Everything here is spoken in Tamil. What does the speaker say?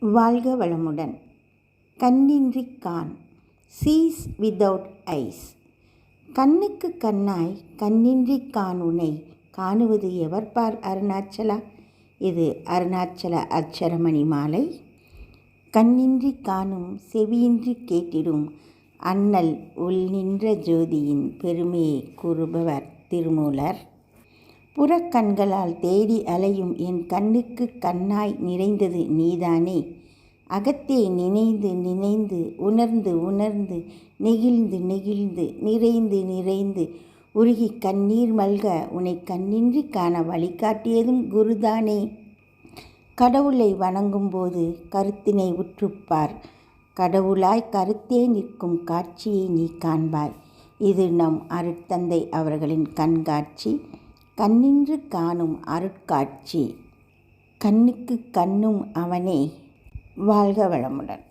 வாழ்க வளமுடன். கண்ணின்றி கான் சீஸ் வித்தவுட் ஐஸ் கண்ணுக்கு கண்ணாய் கண்ணின்றி கான் உனை காணுவது எவர்பார் அருணாச்சலா? இது அருணாச்சல அச்சரமணி மாலை. கண்ணின்றி காணும் செவியின்றி கேட்டிடும் அண்ணல் உள் நின்ற ஜோதியின் பெருமையை கூறுபவர் திருமூலர். புறக்கண்களால் தேடி அலையும் என் கண்ணுக்கு கண்ணாய் நிறைந்தது நீதானே. அகத்தே நினைந்து நினைந்து உணர்ந்து உணர்ந்து நெகிழ்ந்து நெகிழ்ந்து நிறைந்து நிறைந்து உருகி கண்ணீர் மல்க உன்னை கண்ணின்றி காண வழிகாட்டியதும் குருதானே. கடவுளை வணங்கும்போது கருத்தினை உற்றுப்பார். கடவுளாய் கருத்தே நிற்கும் காட்சியை நீ காண்பாய். இது நம் அருட்தந்தை அவர்களின் கண்காட்சி. கண்ணின்று காணும் அருட்காட்சி. கண்ணுக்கு கண்ணும் அவனே. வாழ்க வளமுடன்.